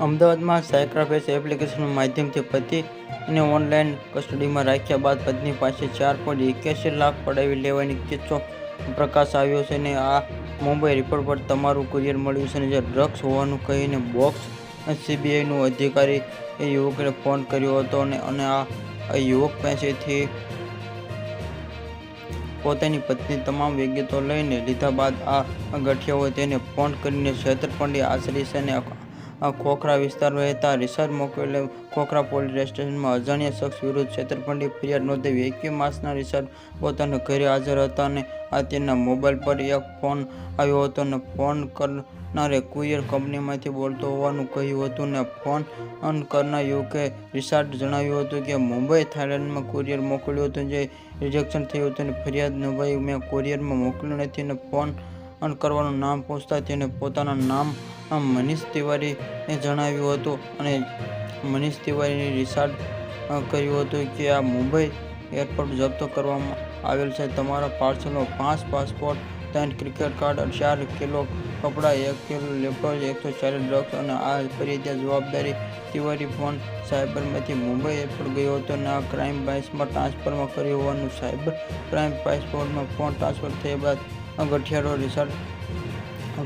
અમદાવાદમાં સાયક્રાફેસ એપ્લિકેશનના માધ્યમથી પતિને ઓનલાઈન કસ્ટડીમાં રાખ્યા બાદ પત્ની પાસે ચાર પોઈન્ટ એક્યાસી લાખ પડાવી લેવાની કિસ્સો પ્રકાશ આવ્યો છે અને આ મુંબઈ રિપોર્ટ પર તમારું કુરિયર મળ્યું છે અને જે ડ્રગ્સ હોવાનું કહીને બોક્સ સીબીઆઈનું અધિકારી એ યુવકને ફોન કર્યો હતો અને અને આ યુવક પાસેથી પોતાની પત્ની તમામ વિગતો લઈને લીધા બાદ આ ગઠિયાઓએ તેને ફોન કરીને છેતરપંડી આશરી છે અને ખોખરા વિસ્તારમાં રહેતા રિસર્ચ મોકલે ખોખરા પોલીસ સ્ટેશનમાં અજાણ્યા શખ્સ વિરુદ્ધ છેતરપિંડી ફરિયાદ નોંધાવી. એકવીસ માસના રિસર્ચ પોતાના ઘરે હાજર હતા અને આ તેના મોબાઈલ પર એક ફોન આવ્યો હતો અને ફોન કરનારે કુરિયર કંપનીમાંથી બોલતો હોવાનું કહ્યું હતું ને ફોન અન કરનાર યુકે રિસાર્ટ જણાવ્યું હતું કે મુંબઈ થાઇલેન્ડમાં કુરિયર મોકલ્યું હતું જે રિજેક્શન થયું હતું અને ફરિયાદ નભાઈ મેં કુરિયરમાં મોકલ્યું નથી અને ફોન અન કરવાનું નામ પૂછતા તેને પોતાના નામ મનીષ તિવારીએ જણાવ્યું હતું અને મનીષ તિવારીને રિસાર્ટ કર્યું હતું કે આ મુંબઈ એરપોર્ટ જપ્ત કરવામાં આવેલ છે. તમારા પાર્સલમાં પાંચ પાસપોર્ટ ત્રણ ક્રિકેટ કાર્ડ ચાર કિલો કપડાં, એક કિલો લેપટોપ એકસો ચાલીસ ડ્રગ્સ અને આ ફરિયાદ જવાબદારી તિવારી ફોન સાયબરમાંથી મુંબઈ એરપોર્ટ ગયો હતો અને આ ક્રાઇમ બ્રાન્ચમાં ટ્રાન્સફરમાં કર્યું હોવાનું સાયબર ક્રાઇમ પાસપોર્ટમાં ફોન ટ્રાન્સફર થયા બાદ ગઠિયારો રિસર્ચ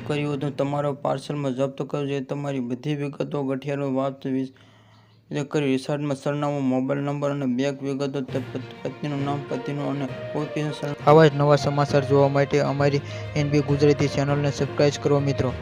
કર્યું હતું. તમારો પાર્સલમાં જપ્ત કર્યું છે તમારી બધી વિગતો ગઠિયારો વાત કરી રિસાર્ટમાં સરનામું, મોબાઈલ નંબર અને બેંક વિગતો પત્નીનું નામ, પતિનું અને ઓફિસનું આવા જ નવા સમાચાર જોવા માટે અમારી એનબી ગુજરાતી ચેનલને સબસ્ક્રાઈબ કરો મિત્રો.